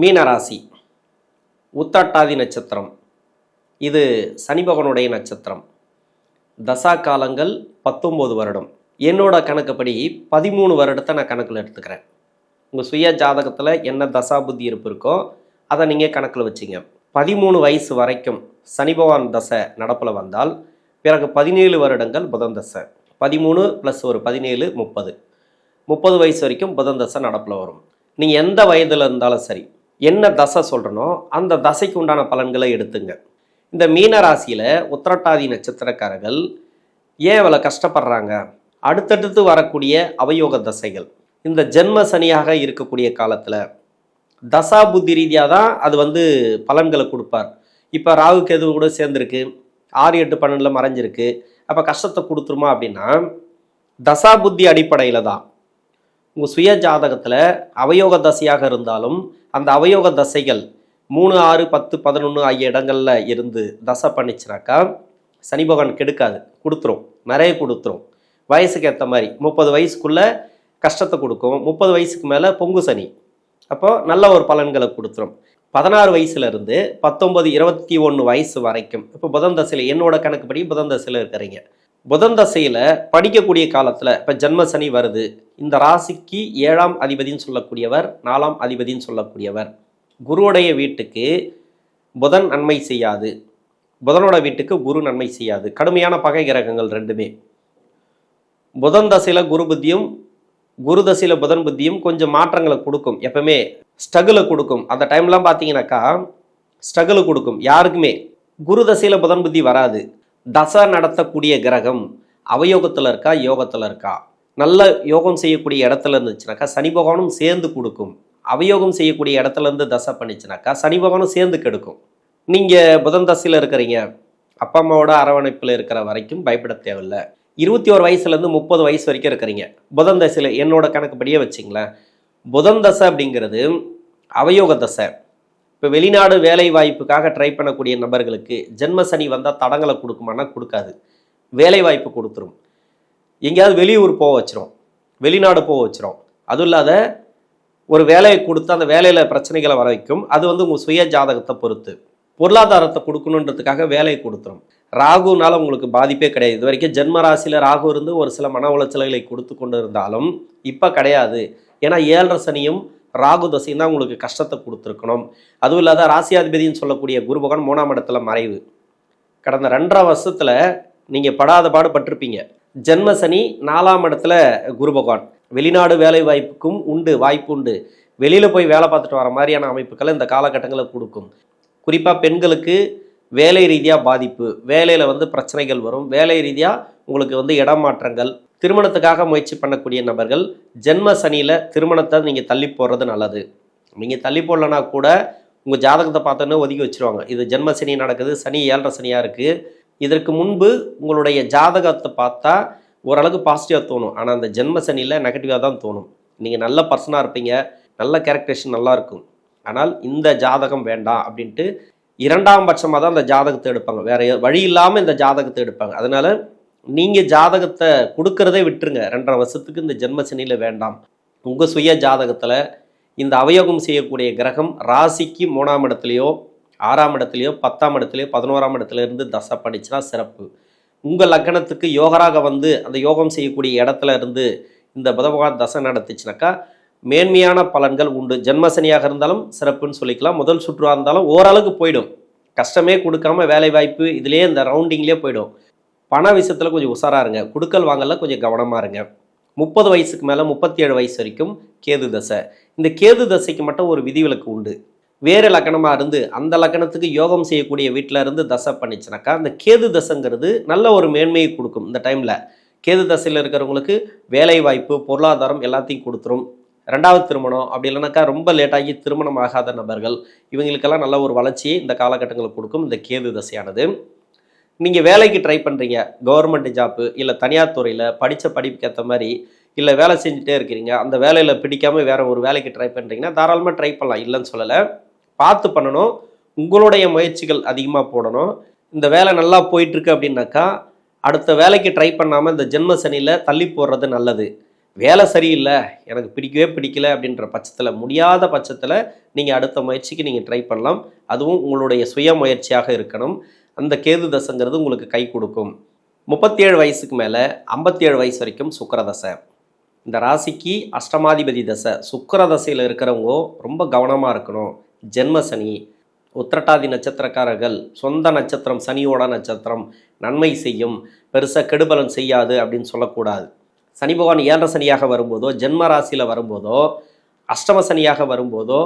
மீனராசி. உத்தாட்டாதி நட்சத்திரம். இது சனிபகனுடைய நட்சத்திரம். தசா காலங்கள் பத்தொம்போது வருடம். என்னோட கணக்குப்படி பதிமூணு வருடத்தை நான் கணக்கில் எடுத்துக்கிறேன். உங்கள் சுய ஜாதகத்தில் என்ன தசா புத்தி இருப்பு இருக்கோ அதை நீங்கள் கணக்கில் வச்சுங்க. பதிமூணு வயசு வரைக்கும் சனி பகவான் தசை நடப்பில் வந்தால் பிறகு பதினேழு வருடங்கள் புதன் தசை. பதிமூணு ப்ளஸ் ஒரு பதினேழு முப்பது. முப்பது வயசு வரைக்கும் புதன் தசை நடப்பில் வரும். நீங்கள் எந்த வயதில் இருந்தாலும் சரி என்ன தசை சொல்கிறனோ அந்த தசைக்கு உண்டான பலன்களை எடுத்துங்க. இந்த மீன ராசியில் உத்திரட்டாதி நட்சத்திரக்காரர்கள் ஏன் இவ்வளோ கஷ்டப்படுறாங்க? அடுத்தடுத்து வரக்கூடிய அவயோக தசைகள். இந்த ஜென்ம சனியாக இருக்கக்கூடிய காலத்தில் தசா புத்தி ரீதியாக தான் அது வந்து பலன்களை கொடுப்பார். இப்போ ராகு கேது கூட சேர்ந்துருக்கு. ஆறு எட்டு பன்னெண்டில் மறைஞ்சிருக்கு. அப்போ கஷ்டத்தை கொடுத்துருமா அப்படின்னா தசா புத்தி அடிப்படையில் தான். உங்கள் சுய ஜாதகத்தில் அவயோக தசையாக இருந்தாலும் அந்த அவயோக தசைகள் மூணு ஆறு பத்து பதினொன்று ஆகிய இடங்களில் இருந்து தசை பண்ணிச்சுனாக்கா சனி பகவான் கெடுக்காது. கொடுத்துரும். நிறைய கொடுத்துரும். வயசுக்கு ஏற்ற மாதிரி. முப்பது வயசுக்குள்ளே கஷ்டத்தை கொடுக்கும். முப்பது வயசுக்கு மேலே பொங்கு சனி. அப்போ நல்ல ஒரு பலன்களை கொடுத்துரும். பதினாறு வயசுலேருந்து பத்தொம்பது இருபத்தி ஒன்று வயசு வரைக்கும். இப்போ புதன் தசையில் என்னோட கணக்குப்படி புதன் தசையில் இருக்கிறீங்க. புதன் தசையில் படிக்கக்கூடிய காலத்தில் இப்போ ஜென்ம சனி வருது. இந்த ராசிக்கு ஏழாம் அதிபதின்னு சொல்லக்கூடியவர் நாலாம் அதிபதின்னு சொல்லக்கூடியவர். குருவுடைய வீட்டுக்கு புதன் நன்மை செய்யாது. புதனோட வீட்டுக்கு குரு நன்மை செய்யாது. கடுமையான பகை கிரகங்கள் ரெண்டுமே. புதன் தசையில் குரு புத்தியும் குரு தசையில் புதன் புத்தியும் கொஞ்சம் மாற்றங்களை கொடுக்கும். எப்பவுமே ஸ்ட்ரகிளை கொடுக்கும். அந்த டைம்லாம் பார்த்தீங்கன்னாக்கா ஸ்ட்ரகிளை கொடுக்கும். யாருக்குமே குரு தசையில் புதன் புத்தி வராது. தசை நடத்தக்கூடிய கிரகம் அவயோகத்தில் இருக்கா யோகத்தில் இருக்கா? நல்ல யோகம் செய்யக்கூடிய இடத்துல இருந்துச்சுனாக்கா சனி பகவானும் சேர்ந்து கொடுக்கும். அவயோகம் செய்யக்கூடிய இடத்துல இருந்து தசை பண்ணிச்சுனாக்கா சனி பகவானும் சேர்ந்து கெடுக்கும். நீங்கள் புதன் தசையில் இருக்கிறீங்க. அப்பா அம்மாவோட அரவணைப்பில் இருக்கிற வரைக்கும் பயப்பட தேவையில்லை. இருபத்தி ஒரு வயசுலேருந்து முப்பது வயசு வரைக்கும் இருக்கிறீங்க. புதன் தசையில் என்னோட கணக்குப்படியே வச்சிங்களேன். புதன் தசை அப்படிங்கிறது அவயோக தசை. இப்போ வெளிநாடு வேலை வாய்ப்புக்காக ட்ரை பண்ணக்கூடிய நபர்களுக்கு ஜென்ம சனி வந்தால் தடங்களை கொடுக்குமானா கொடுக்காது. வேலை வாய்ப்பு கொடுத்துரும். எங்கேயாவது வெளியூர் போக வச்சிரும். வெளிநாடு போக வச்சிரும். அதுவும் இல்லாத ஒரு வேலையை கொடுத்து அந்த வேலையில் பிரச்சனைகளை வர வைக்கும். அது வந்து உங்கள் சுய ஜாதகத்தை பொறுத்து. பொருளாதாரத்தை கொடுக்கணுன்றதுக்காக வேலையை கொடுத்துரும். ராகுனால உங்களுக்கு பாதிப்பே கிடையாது. இது வரைக்கும் ஜென்ம ராசியில் ராகு இருந்து ஒரு சில மன உளைச்சல்களை கொடுத்து கொண்டு இருந்தாலும் இப்போ கிடையாது. ஏன்னா ஏழரை சனியும் ராகு தான் உங்களுக்கு கஷ்டத்தை கொடுத்துருக்கணும். அதுவும் இல்லாத ராசியாதிபதினு சொல்லக்கூடிய குருபகன் மூணாம் இடத்துல மறைவு. கடந்த ரெண்டரை வருஷத்தில் நீங்கள் படாத பாடு பட்டிருப்பீங்க ஜென்ம சனி நாலாம் இடத்துல குரு பகவான். வெளிநாடு வேலை வாய்ப்புக்கும் உண்டு வாய்ப்பு உண்டு. வெளியில் போய் வேலை பார்த்துட்டு வர மாதிரியான அமைப்புகளை இந்த காலகட்டங்களை கொடுக்கும். குறிப்பாக பெண்களுக்கு வேலை ரீதியாக பாதிப்பு வேலையில் வந்து பிரச்சனைகள் வரும். வேலை ரீதியாக உங்களுக்கு வந்து இடமாற்றங்கள் திருமணத்துக்காக முயற்சி பண்ணக்கூடிய நபர்கள் ஜென்ம சனியில் திருமணத்தை நீங்கள் தள்ளி போடுறது நல்லது. நீங்கள் தள்ளி போடலனா கூட உங்கள் ஜாதகத்தை பார்த்தோன்னே ஒதுக்கி வச்சிருவாங்க. இது ஜென்ம சனி நடக்குது சனி ஏழரை சனியாக இருக்குது இதற்கு முன்பு உங்களுடைய ஜாதகத்தை பார்த்தா ஓரளவுக்கு பாசிட்டிவாக தோணும். ஆனால் அந்த ஜென்ம சனியில் நெகட்டிவாக தான் தோணும். நீங்கள் நல்ல பர்சனாக இருப்பீங்க. நல்ல கேரக்டரேஷன் நல்லாயிருக்கும் ஆனால் இந்த ஜாதகம் வேண்டாம் அப்படின்ட்டு இரண்டாம் பட்சமாக தான் அந்த ஜாதகத்தை எடுப்பாங்க. வேற வழி இல்லாமல் இந்த ஜாதகத்தை எடுப்பாங்க. அதனால நீங்கள் ஜாதகத்தை கொடுக்கறதே விட்டுருங்க. ரெண்டரை வருஷத்துக்கு இந்த ஜென்மசனியில் வேண்டாம். உங்கள் சுய ஜாதகத்தில் இந்த அவயோகம் செய்யக்கூடிய கிரகம் ராசிக்கு மூணாம் இடத்துலையோ ஆறாம் இடத்துலையோ பத்தாம் இடத்துலையோ பதினோராம் இடத்துல இருந்து தசை படிச்சுனா சிறப்பு. உங்கள் லக்கணத்துக்கு யோகராக வந்து அந்த யோகம் செய்யக்கூடிய இடத்துல இருந்து இந்த புதபகவான் தசை நடத்துச்சுனாக்கா மேன்மையான பலன்கள் உண்டு. ஜென்மசனியாக இருந்தாலும் சிறப்புன்னு சொல்லிக்கலாம். முதல் சுற்றுவாக இருந்தாலும் ஓரளவுக்கு போயிடும். கஷ்டமே கொடுக்காம வேலை வாய்ப்பு இதுலேயே இந்த ரவுண்டிங்லேயே போயிடும். பண விஷயத்தில் கொஞ்சம் உஷாராக இருங்க. குடுக்கல் வாங்கல கொஞ்சம் கவனமாக இருங்க. முப்பது வயசுக்கு மேலே முப்பத்தி ஏழு வயசு வரைக்கும் கேது தசை. இந்த கேது தசைக்கு மட்டும் ஒரு விதிவிலக்கு உண்டு. வேறு லக்கணமாக இருந்து அந்த லக்கணத்துக்கு யோகம் செய்யக்கூடிய வீட்டில் இருந்து தசை பண்ணிச்சுனாக்கா அந்த கேது தசைங்கிறது நல்ல ஒரு மேன்மையை கொடுக்கும் இந்த டைமில் கேது தசையில் இருக்கிறவங்களுக்கு வேலை வாய்ப்பு பொருளாதாரம் எல்லாத்தையும் கொடுத்துரும். ரெண்டாவது திருமணம் அப்படி இல்லைனாக்கா ரொம்ப லேட்டாகி திருமணம் ஆகாத நபர்கள் இவங்களுக்கெல்லாம் நல்ல ஒரு வளர்ச்சியை இந்த காலகட்டங்களுக்கு கொடுக்கும் இந்த கேது தசையானது. நீங்கள் வேலைக்கு ட்ரை பண்ணுறீங்க கவர்மெண்ட் ஜாப்பு இல்லை தனியார் துறையில் படித்த படிப்புக்கு ஏற்ற மாதிரி இல்லை வேலை செஞ்சுட்டே இருக்கிறீங்க அந்த வேலையில் பிடிக்காமல் வேறு ஒரு வேலைக்கு ட்ரை பண்ணுறீங்கன்னா தாராளமாக ட்ரை பண்ணலாம் இல்லைன்னு சொல்லலை. பார்த்து பண்ணணும் உங்களுடைய முயற்சிகள் அதிகமாக போடணும். இந்த வேலை நல்லா போயிட்டுருக்கு அப்படின்னாக்கா அடுத்த வேலைக்கு ட்ரை பண்ணாமல் இந்த ஜென்ம சனியில் தள்ளி போடுறது நல்லது. வேலை சரியில்லை எனக்கு பிடிக்கவே பிடிக்கல அப்படின்ற பட்சத்தில் முடியாத பட்சத்தில் நீங்கள் அடுத்த முயற்சிக்கு நீங்கள் ட்ரை பண்ணலாம். அதுவும் உங்களுடைய சுய முயற்சியாக இருக்கணும். அந்த கேது தசைங்கிறது உங்களுக்கு கை கொடுக்கும். முப்பத்தேழு வயசுக்கு மேலே ஐம்பத்தேழு வயசு வரைக்கும் சுக்கரதசை இந்த ராசிக்கு அஷ்டமாதிபதி தசை. சுக்கரதசையில் இருக்கிறவங்க ரொம்ப கவனமாக இருக்கணும். ஜென்ம சனி உத்திரட்டாதி நட்சத்திரக்காரர்கள் சொந்த நட்சத்திரம் சனியோட நட்சத்திரம் நன்மை செய்யும். பெருசாக கெடுபலன் செய்யாது அப்படின்னு சொல்லக்கூடாது. சனி பகவான் ஏழரை சனியாக வரும்போதோ ஜென்ம ராசியில் வரும்போதோ அஷ்டம சனியாக வரும்போதோ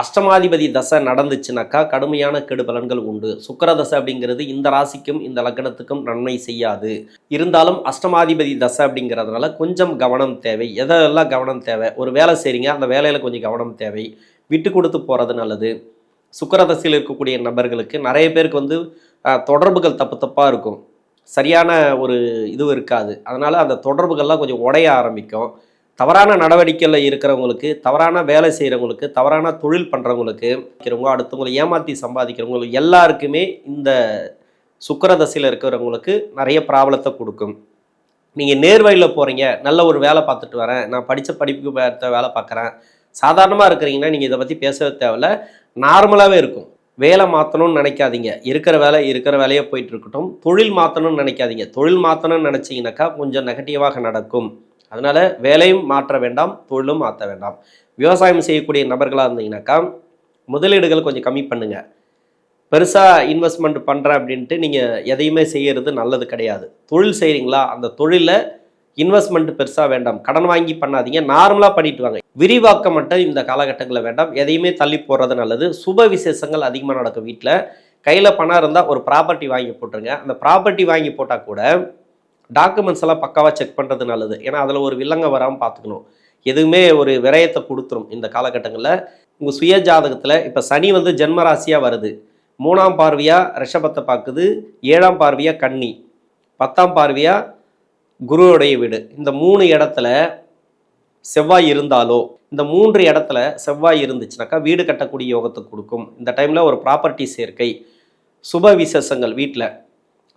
அஷ்டமாதிபதி தசை நடந்துச்சுனாக்கா கடுமையான கெடு பலன்கள் உண்டு. சுக்கிர தசை அப்படிங்கிறது இந்த ராசிக்கும் இந்த லக்னத்துக்கும் நன்மை செய்யாது. இருந்தாலும் அஷ்டமாதிபதி தசை அப்படிங்கிறதுனால கொஞ்சம் கவனம் தேவை. எதெல்லாம் கவனம் தேவை? ஒரு வேலை செய்கிறீங்க அந்த வேலையில் கொஞ்சம் கவனம் தேவை. விட்டு கொடுத்து போகிறது நல்லது. சுக்கிர தசையில் இருக்கக்கூடிய நபர்களுக்கு நிறைய பேருக்கு வந்து தொடர்புகள் தப்பு தப்பாக இருக்கும். சரியான ஒரு இது இருக்காது. அதனால் அந்த தொடர்புகள்லாம் கொஞ்சம் உடைய ஆரம்பிக்கும். தவறான நடவடிக்கையில் இருக்கிறவங்களுக்கு தவறான வேலை செய்கிறவங்களுக்கு தவறான தொழில் பண்ணுறவங்களுக்கு இருக்கிறவங்க அடுத்தவங்களை ஏமாற்றி சம்பாதிக்கிறவங்களுக்கு எல்லாருக்குமே இந்த சுக்கர தசையில் இருக்கிறவங்களுக்கு நிறைய ப்ராப்ளத்தை கொடுக்கும். நீங்கள் நேர்வழியில் போகிறீங்க நல்ல ஒரு வேலை பார்த்துட்டு வரேன் நான் படித்த படிப்புக்கு வேலை பார்க்குறேன். சாதாரணமாக இருக்கிறீங்கன்னா நீங்கள் இதை பற்றி பேசவே தேவையில்ல. நார்மலாகவே இருக்கும். வேலை மாற்றணும்னு நினைக்காதீங்க. இருக்கிற வேலை இருக்கிற வேலையே போயிட்டு இருக்கட்டும் தொழில் மாற்றணும்னு நினைக்காதீங்க. தொழில் மாற்றணும்னு நினச்சிங்கனாக்கா கொஞ்சம் நெகட்டிவாக நடக்கும். அதனால் வேலையும் மாற்ற வேண்டாம் தொழிலும் மாற்ற வேண்டாம். விவசாயம் செய்யக்கூடிய நபர்களாக இருந்தீங்கன்னாக்கா முதலீடுகள் கொஞ்சம் கம்மி பண்ணுங்கள் பெருசாக இன்வெஸ்ட்மெண்ட் பண்ணுறேன் அப்படின்ட்டு நீங்கள் எதையுமே செய்கிறது நல்லது கிடையாது. தொழில் செய்கிறீங்களா அந்த தொழிலில் இன்வெஸ்ட்மெண்ட் பெருசாக வேண்டாம். கடன் வாங்கி பண்ணாதீங்க. நார்மலாக பண்ணிட்டு வாங்க. விரிவாக்கம் மட்டும் இந்த காலகட்டங்களில் வேண்டாம். எதையுமே தள்ளி போடுறது நல்லது. சுப விசேஷங்கள் அதிகமாக நடக்கும் வீட்டில் கையில் பணம் இருந்தால் ஒரு ப்ராப்பர்ட்டி வாங்கி போட்டுருங்க. அந்த ப்ராப்பர்ட்டி வாங்கி போட்டால் கூட டாக்குமெண்ட்ஸ் எல்லாம் பக்காவாக செக் பண்ணுறது நல்லது. ஏன்னா அதில் ஒரு வில்லங்க வராமல் பார்த்துக்கணும் எதுவுமே ஒரு விரயத்தை கொடுத்துரும் இந்த காலகட்டங்களில். உங்கள் சுய ஜாதகத்தில் இப்போ சனி வந்து ஜென்ம ராசியாக வருது. மூணாம் பார்வையாக ரிஷபத்தை பார்க்குது. ஏழாம் பார்வையாக கன்னி. பத்தாம் பார்வையாக குருவுடைய வீடு. இந்த மூணு இடத்துல செவ்வாய் இருந்தாலோ இந்த மூன்று இடத்துல செவ்வாய் இருந்துச்சுனாக்கா வீடு கட்டக்கூடிய யோகத்தை கொடுக்கும். இந்த டைமில் ஒரு ப்ராப்பர்ட்டி சேர்க்கை சுப விசேஷங்கள் வீட்டில்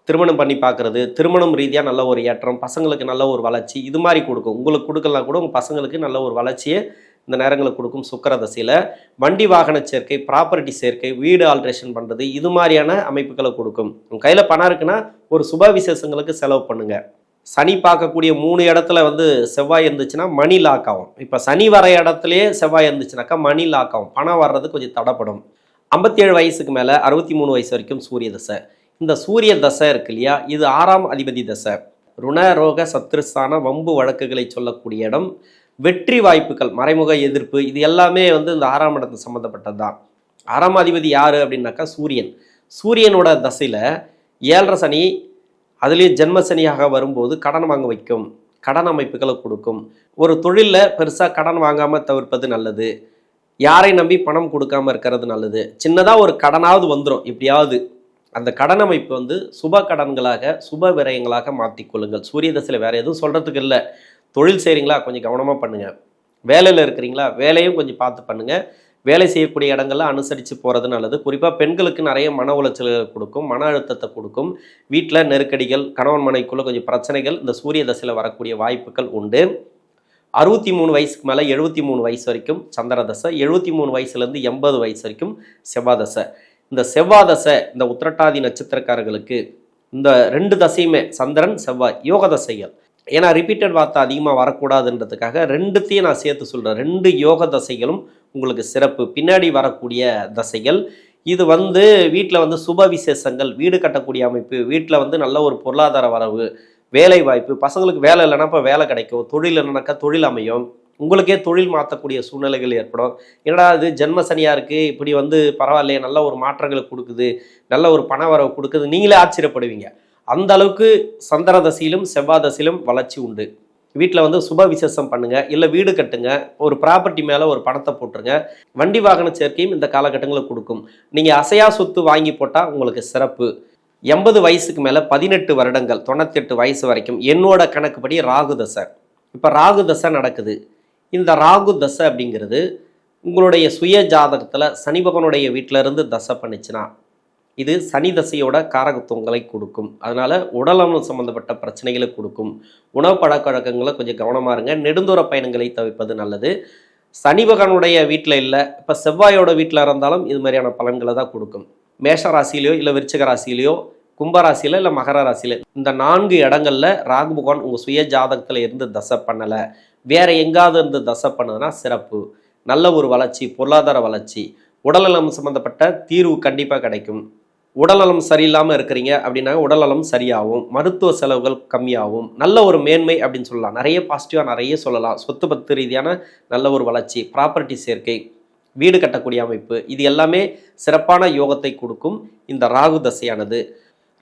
திருமணம் பண்ணி பார்க்குறது திருமணம் ரீதியாக நல்ல ஒரு ஏற்றம் பசங்களுக்கு நல்ல ஒரு வளர்ச்சி இது மாதிரி கொடுக்கும். உங்களுக்கு கொடுக்கலாம் கூட உங்கள் பசங்களுக்கு நல்ல ஒரு வளர்ச்சியை இந்த நேரங்களுக்கு கொடுக்கும் சுக்கர தசையில் வண்டி வாகன சேர்க்கை ப்ராப்பர்ட்டி சேர்க்கை வீடு ஆல்ட்ரேஷன் பண்ணுறது இது மாதிரியான அமைப்புகளை கொடுக்கும். உங்கள் கையில் பணம் இருக்குன்னா ஒரு சுப விசேஷங்களுக்கு செலவு பண்ணுங்கள் சனி பார்க்கக்கூடிய மூணு இடத்துல வந்து செவ்வாய் இருந்துச்சுன்னா மணி லாக் ஆகும். இப்போ சனி வர இடத்துலயே செவ்வாய் இருந்துச்சுனாக்கா மணி லாக் ஆகும். பணம் வர்றது கொஞ்சம் தடைப்படும். ஐம்பத்தேழு வயசுக்கு மேலே அறுபத்தி மூணு வயசு வரைக்கும் சூரிய தசை. இந்த சூரிய தசை இருக்கு இல்லையா? இது ஆறாம் அதிபதி தசை. ருண ரோக சத்ருஸ்தான வம்பு வழக்குகளை சொல்லக்கூடிய இடம். வெற்றி வாய்ப்புகள் மறைமுக எதிர்ப்பு இது எல்லாமே வந்து இந்த ஆறாம் இடத்து சம்மந்தப்பட்டது தான் ஆறாம் அதிபதி யார் அப்படின்னாக்கா சூரியன். சூரியனோட தசையில் ஏழரை சனி அதுலேயும் ஜென்மசனியாக வரும்போது கடன் வாங்க வைக்கும் கடன் அமைப்புகளை கொடுக்கும். ஒரு தொழிலில் பெருசாக கடன் வாங்காமல் தவிர்ப்பது நல்லது. யாரை நம்பி பணம் கொடுக்காம இருக்கிறது நல்லது. சின்னதாக ஒரு கடனாவது வந்துடும் எப்படியாவது அந்த கடன் அமைப்பு வந்து சுப கடன்களாக சுப விரயங்களாக மாற்றிக்கொள்ளுங்கள் சூரிய தசையில் வேறு எதுவும் சொல்கிறதுக்கு இல்லை. தொழில் செய்கிறீங்களா கொஞ்சம் கவனமாக பண்ணுங்கள் வேலையில் இருக்கிறீங்களா? வேலையும் கொஞ்சம் பார்த்து பண்ணுங்கள் வேலை செய்யக்கூடிய இடங்கள்ல அனுசரித்து போகிறது நல்லது. குறிப்பாக பெண்களுக்கு நிறைய மன உளைச்சல்களை கொடுக்கும் மன அழுத்தத்தை கொடுக்கும். வீட்டில் நெருக்கடிகள் கணவன் மனைக்குள்ளே கொஞ்சம் பிரச்சனைகள் இந்த சூரிய தசையில் வரக்கூடிய வாய்ப்புகள் உண்டு. அறுபத்தி மூணு வயசுக்கு மேலே எழுபத்தி மூணு வயசு வரைக்கும் சந்திரதசை எழுபத்தி மூணு வயசுலேருந்து எண்பது வயசு வரைக்கும் செவ்வாதசை இந்த செவ்வாதசை இந்த உத்திரட்டாதி நட்சத்திரக்காரர்களுக்கு இந்த ரெண்டு தசையுமே சந்திரன் செவ்வாய் யோக தசைகள். ஏன்னா ரிப்பீட்டட் வார்த்தை அதிகமாக வரக்கூடாதுன்றதுக்காக ரெண்டுத்தையும் நான் சேர்த்து சொல்கிறேன் ரெண்டு யோக தசைகளும் உங்களுக்கு சிறப்பு. பின்னாடி வரக்கூடிய தசைகள் இது வந்து வீட்டில் வந்து சுப விசேஷங்கள் வீடு கட்டக்கூடிய அமைப்பு வீட்டில் வந்து நல்ல ஒரு பொருளாதார வரவு வேலை வாய்ப்பு பசங்களுக்கு வேலை இல்லைன்னா இப்போ வேலை கிடைக்கும் தொழில் இல்லைனாக்கா தொழில் அமையும். உங்களுக்கே தொழில் மாற்றக்கூடிய சூழ்நிலைகள் ஏற்படும். என்னடா இது ஜென்ம சனியாக இருக்குது இப்படி வந்து பரவாயில்லையே நல்ல ஒரு மாற்றங்களை கொடுக்குது நல்ல ஒரு பண வரவு கொடுக்குது நீங்களே ஆச்சரியப்படுவீங்க. அந்த அளவுக்கு சந்திர தசையிலும் செவ்வாய் தசையிலும் வளர்ச்சி உண்டு. வீட்டில் வந்து சுப விசேஷம் பண்ணுங்க இல்லை வீடு கட்டுங்க ஒரு ப்ராப்பர்ட்டி மேலே ஒரு பணத்தை போட்டுருங்க. வண்டி வாகன சேர்க்கையும் இந்த காலகட்டங்களில் கொடுக்கும். நீங்கள் அசையா சொத்து வாங்கி போட்டால் உங்களுக்கு சிறப்பு. எண்பது வயசுக்கு மேலே பதினெட்டு வருடங்கள் தொண்ணூத்தெட்டு வயசு வரைக்கும் என்னோட கணக்குப்படி ராகு தசை. இப்போ ராகு தசை நடக்குது. இந்த ராகு தசை அப்படிங்கிறது உங்களுடைய சுய ஜாதகத்தில் சனி பகவனுடைய வீட்டில இருந்து தசை பண்ணுச்சுன்னா இது சனி தசையோட காரகத்துவங்களை கொடுக்கும். அதனால உடல்நலம் சம்மந்தப்பட்ட பிரச்சனைகளை கொடுக்கும். உணவு பழக்க வழக்கங்களை கொஞ்சம் கவனமாக இருங்க. நெடுந்தூர பயணங்களை தவிர்ப்பது நல்லது. சனி பகவானுடைய வீட்டில் இல்லை. இப்போ செவ்வாயோட வீட்டில் இருந்தாலும் இது மாதிரியான பலன்களை தான் கொடுக்கும். மேஷ ராசியிலையோ இல்லை விருச்சிக ராசியிலையோ கும்பராசியில் இல்லை மகர ராசியில் இந்த நான்கு இடங்களில் ராகு பகவான் உங்கள் சுய ஜாதகத்தில் இருந்து தசை பண்ணலை. வேற எங்காவது இருந்து தசை பண்ணதுன்னா சிறப்பு. நல்ல ஒரு வளர்ச்சி பொருளாதார வளர்ச்சி உடல்நலம் சம்மந்தப்பட்ட தீர்வு கண்டிப்பாக கிடைக்கும். உடல்நலம் சரியில்லாமல் இருக்கிறீங்க அப்படின்னா உடல்நலம் சரியாகும் மருத்துவ செலவுகள் கம்மியாகும் நல்ல ஒரு மேன்மை அப்படின்னு சொல்லலாம். நிறைய பாசிட்டிவாக நிறைய சொல்லலாம். சொத்து பத்து ரீதியான நல்ல ஒரு வளர்ச்சி ப்ராப்பர்ட்டி சேர்க்கை வீடு கட்டக்கூடிய அமைப்பு இது எல்லாமே சிறப்பான யோகத்தை கொடுக்கும் இந்த ராகு தசையானது.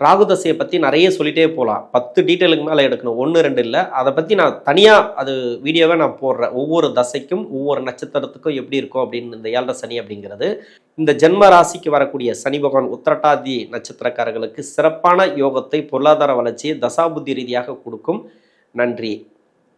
ராகுதசையை பற்றி நிறைய சொல்லிட்டே போகலாம் பத்து டீட்டெயிலுக்கு மேலே எடுக்கணும். ஒன்று ரெண்டு இல்லை. அதை பற்றி நான் தனியாக அது வீடியோவை நான் போடுறேன். ஒவ்வொரு தசைக்கும் ஒவ்வொரு நட்சத்திரத்துக்கும் எப்படி இருக்கும் அப்படின்னு இந்த ஏழரை சனி அப்படிங்கிறது. இந்த ஜென்ம ராசிக்கு வரக்கூடிய சனி பகவான் உத்திரட்டாதி நட்சத்திரக்காரர்களுக்கு சிறப்பான யோகத்தை பொருளாதார வளர்ச்சியை தசாபுத்தி ரீதியாக கொடுக்கும். நன்றி.